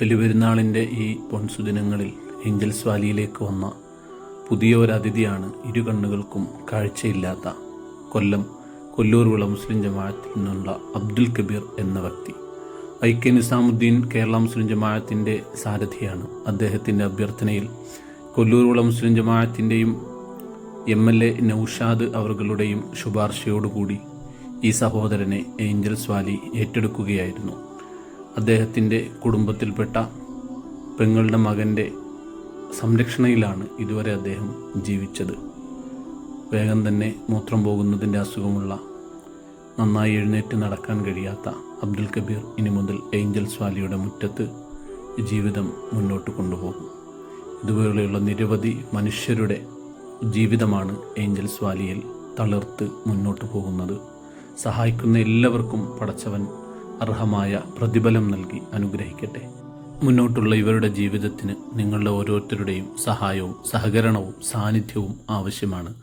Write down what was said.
ബലിപെരുന്നാളിന്റെ ഈ പൊൻസുദിനങ്ങളിൽ ഏഞ്ചൽസ് വാലിയിലേക്ക് വന്ന പുതിയ ഒരു അതിഥിയാണ് ഇരു കണ്ണുകൾക്കും കാഴ്ചയില്ലാത്ത കൊല്ലം കൊല്ലൂർ വിള മുസ്ലിം ജമാഅത്തിൽ നിന്നുള്ള അബ്ദുൽ കബീർ എന്ന വ്യക്തി. ഐക്യ നിസാമുദ്ദീൻ കേരള മുസ്ലിം ജമാഅത്തിന്റെ സാരഥിയാണ്. അദ്ദേഹത്തിന്റെ അഭ്യർത്ഥനയിൽ കൊല്ലൂർ വിള മുസ്ലിം ജമാഅത്തിന്റെയും എം എൽ എ നൌഷാദ് അവറുകളുടെയും ശുപാർശയോടുകൂടി ഈ സഹോദരനെ ഏഞ്ചൽസ് വാലി ഏറ്റെടുക്കുകയായിരുന്നു. അദ്ദേഹത്തിന്റെ കുടുംബത്തിൽപ്പെട്ട പെങ്ങളുടെ മകന്റെ സംരക്ഷണയിലാണ് ഇതുവരെ അദ്ദേഹം ജീവിച്ചത്. വേഗം തന്നെ മൂത്രം പോകുന്നതിന്റെ അസുഖമുള്ള നന്നായി എഴുന്നേറ്റ് നടക്കാൻ കഴിയാത്ത അബ്ദുൽ കബീർ ഇനി മുതൽ ഏഞ്ചൽസ് വാലിയുടെ മുറ്റത്ത് ജീവിതം മുന്നോട്ട് കൊണ്ടുപോകും. ഇതുപോലെയുള്ള നിരവധി മനുഷ്യരുടെ ജീവിതമാണ് ഏഞ്ചൽസ് വാലിയിൽ തളിർത്ത് മുന്നോട്ട് പോകുന്നത്. സഹായിക്കുന്ന എല്ലാവർക്കും പടച്ചവൻ അർഹമായ പ്രതിഫലം നൽകി അനുഗ്രഹിക്കട്ടെ. മുന്നോട്ടുള്ള ഇവരുടെ ജീവിതത്തിന് നിങ്ങളുടെ ഓരോരുത്തരുടെയും സഹായവും സഹകരണവും സാന്നിധ്യവും ആവശ്യമാണ്.